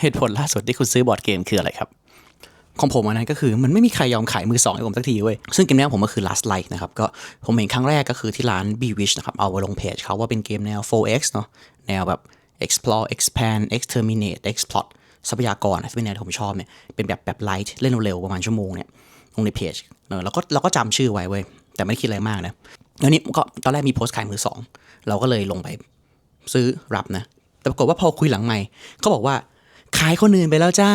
เหตุผลล่าสุดที่คุณซื้อบอร์ดเกมคืออะไรครับของผมอันนั้นก็คือมันไม่มีใครยอมขายมือสองให้ผมสักทีเว้ย ซึ่งเกมนี้ของผมก็คือ Last Light นะครับ ก็ผมเห็นครั้งแรกก็คือที่ร้าน b w i s h นะครับ เอาไว้ลงเพจเขาว่าเป็นเกมแนว 4x เนาะแนวแบบ explore expand exterminate exploit ทรัพยากรที่เป็นแนวที่ผมชอบเนี่ย เป็นแบบแบบไลท์เล่นเร็วๆ ประมาณชั่วโมงเนี่ย ลงในเพจเนออเราก็เราก็จำชื่อไว้เว้ย แต่ไม่ได้คิดอะไรมากนะแล้วนี้ก็ตอนแรกมีโพสต์ขายมือสองเราก็เลยลงไปซื้อรับนะ แต่ปรากฏว่าพอคุยหลังไม่เขาบอกว่า ขายคนอื่นไปแล้วจ้า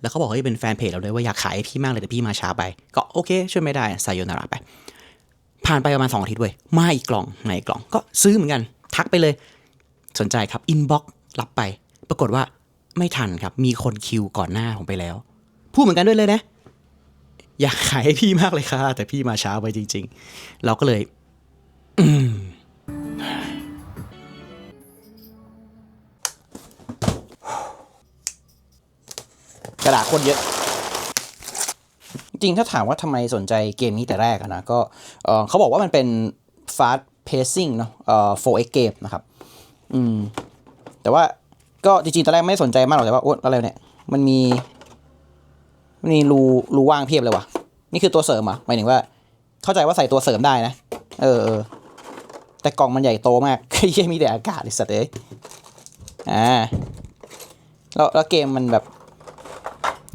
แล้วเขาบอกว่าเป็นแฟนเพจเราด้วยว่าอยากขายให้พี่มากเลยแต่พี่มาช้าไป ก็โอเคช่วยไม่ได้ใส่โยนาราไป ผ่านไปประมาณสองอาทิตย์เว้ยมาอีกกล่องมาอีกกล่องก็ซื้อเหมือนกัน ทักไปเลย สนใจครับอินบ็อกซ์รับไป ปรากฏว่าไม่ทันครับ มีคนคิวก่อนหน้าผมไปแล้ว พูดเหมือนกันด้วยเลยนะ อยากขายให้พี่มากเลยค่ะแต่พี่มาช้าไปจริง ๆ เราก็เลย อืม ระดาษคนเยอะ จริงถ้าถามว่าทำไมสนใจเกมนี้แต่แรกนะก็เขาบอกว่ามันเป็น fast pacing เนาะเอ่อ 4x เกมนะครับ อืม แต่ว่าก็จริงๆ ตอนแรกไม่สนใจมากหรอกแต่ว่าโอ๊ยอะไรเนี่ย มันมี มันมีรูรูว่างเพียบเลยว่ะ นี่คือตัวเสริมอะหมายถึงว่า เข้าใจว่าใส่ตัวเสริมได้นะ เออเออแต่กล่องมันใหญ่โตมากเหี้ยมีแต่อากาศไอ้สัตว์เอ้ยอ่าแล้วแล้วเกมมันแบบ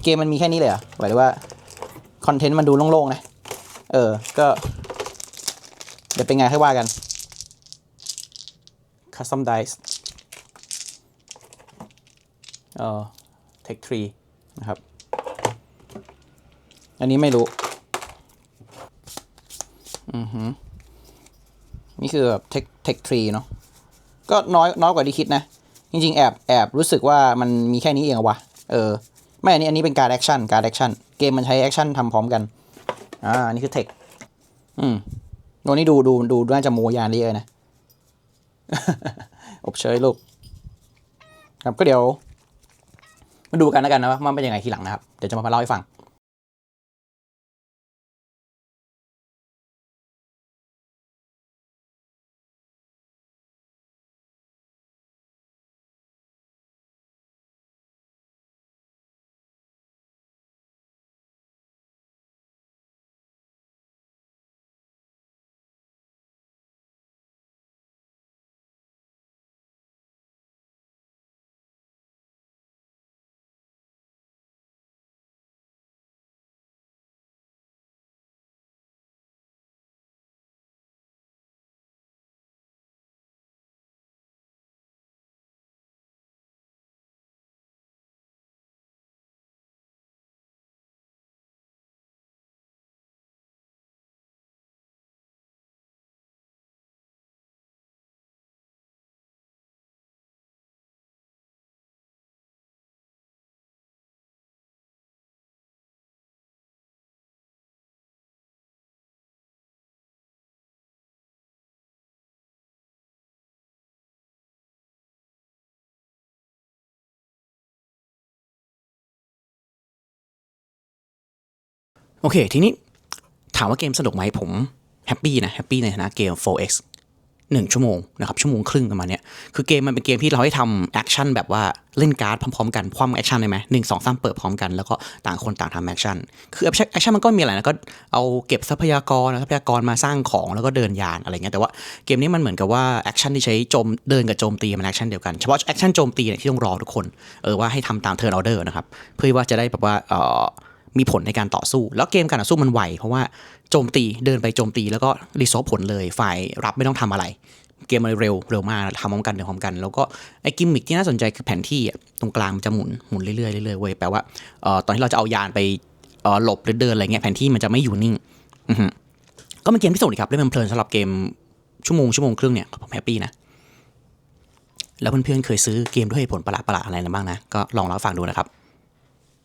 เกมมันมีแค่นี้เลยเหรอหมายถึงว่าคอนเทนต์มันดูโล่งๆนะ เออ ก็ เดี๋ยวเป็นไงค่อยว่ากัน custom dice เออ tech tree นะครับ อันนี้ไม่รู้ อือหือ นี่คือแบบ tech tech tree เนาะ ก็น้อยน้อยกว่าที่คิดนะ จริงๆ แอบแอบรู้สึกว่ามันมีแค่นี้เองอะวะ เออ ไม่อันนี้อันนี้เป็นการแอคชั่นการแอคชั่นเกมมันใช้แอคชั่นทำพร้อมกันอ่าอันนี้คือเทคอืมโนนี่ดูดูดูน่าจะโมยานเยอะนะอบเชยลูกครับก็เดี๋ยว มาดูกันแล้วกันนะว่ามันเป็นยังไงทีหลังนะครับ เดี๋ยวจะมาเล่าให้ฟัง โอเค ทีนี้ถามว่าเกมสนุกไหมผมแฮปปี้นะแฮปปี้ในฐานะเกม 4x หนึ่งชั่วโมงนะครับชั่วโมงครึ่งประมาณนี้คือเกมมันเป็นเกมที่เราให้ทำแอคชั่นแบบว่าเล่นการ์ดพร้อมๆ กันคว่ำแอคชั่นได้ไหมหนึ่งสองสามเปิดพร้อมกันแล้วก็ต่างคนต่างทำแอคชั่นคือแอคชั่นมันก็มีอะไรนะก็เอาเก็บทรัพยากรทรัพยากรมาสร้างของแล้วก็เดินยานอะไรเงี้ยแต่ว่าเกมนี้มันเหมือนกับว่าแอคชั่นที่ใช้โจมเดินกับโจมตีมันแอคชั่นเดียวกันเฉพาะแอคชั่นโจมตีเนี่ยที่ต้องรอทุกคนเออว่าให้ทำตามเทิร์นออเดอร์นะครับเพื่อว่าจะได้แบบว่าเออ มีผลในการต่อสู้ แล้วเกมการต่อสู้มันไวเพราะว่าโจมตีเดินไปโจมตีแล้วก็รีโซฟผลเลยฝ่ายรับไม่ต้องทำอะไร เกมมันเร็วเร็วมากทำพร้อมกันเดินพร้อมกัน แล้วก็ไอ้กิมมิคที่น่าสนใจคือแผนที่ตรงกลางมันจะหมุนหมุนเรื่อยๆเรื่อยๆเว้ยแปลว่าออตอนที่เราจะเอายานไปหลบหรือเดินอะไรเงี้ยแผนที่มันจะไม่อยู่นิ่งก็เป็นเกมที่สนุกครับเล่นมันเพลินสำหรับเกมชั่วโมงชั่วโมงครึ่งเนี่ยผมแฮปปี้นะแล้วเพื่อนๆเคยซื้อเกมด้วยเหตุผลประหลาดๆอะไรนะบ้างนะ ก็ลองเล่าฟังดูนะครับ